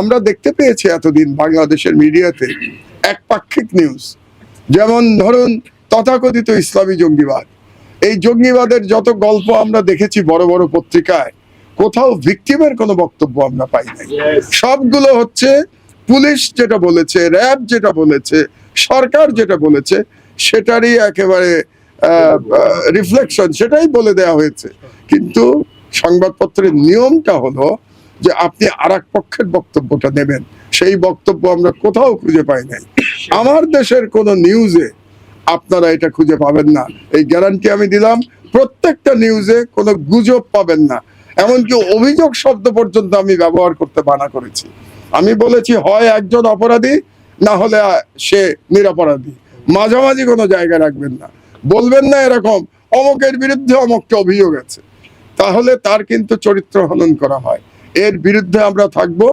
আমরা দেখতে পেয়েছি এতদিন বাংলাদেশের মিডিয়াতে একপাক্ষিক নিউজ যেমন ধরুন তথাকথিত ইসলামী জঙ্গিবাদ। এই জঙ্গিবাদের যত গল্প আমরা দেখেছি বড় বড় পত্রিকায় কোথাও ভিকটিমের কোনো বক্তব্য আমরা পাই নাই। সবগুলো হচ্ছে পুলিশ যেটা বলেছে র্যাব যেটা বলেছে সরকার যেটা বলেছে সেটারই একেবারে রিফ্লেকশন সেটাই বলে দেওয়া হয়েছে। কিন্তু সংবাদপত্রের নিয়মটা হলো যে আপনি আর পক্ষের বক্তব্যটা নেবেন। সেই বক্তব্য আমরা কোথাও খুঁজে পাই নাই। আমার দেশের কোনো নিউজে আপনারা এটা খুঁজে পাবেন না। এই গ্যারান্টি আমি দিলাম। প্রত্যেকটা নিউজে কোনো গুজব পাবেন না। এমনকি অভিযোগ শব্দ পর্যন্ত আমি ব্যবহার করতে মানা করেছি। আমি বলেছি, হয় একজন অপরাধী, না হলে সে নিরপরাধী। মাঝামাঝি কোনো জায়গা রাখবেন না। বলবেন না এরকম, অমকের বিরুদ্ধে অমককে অভিযোগ আছে। তাহলে তার কিন্তু চরিত্র হনন করা হয়। এর বিরুদ্ধে আমরা থাকব।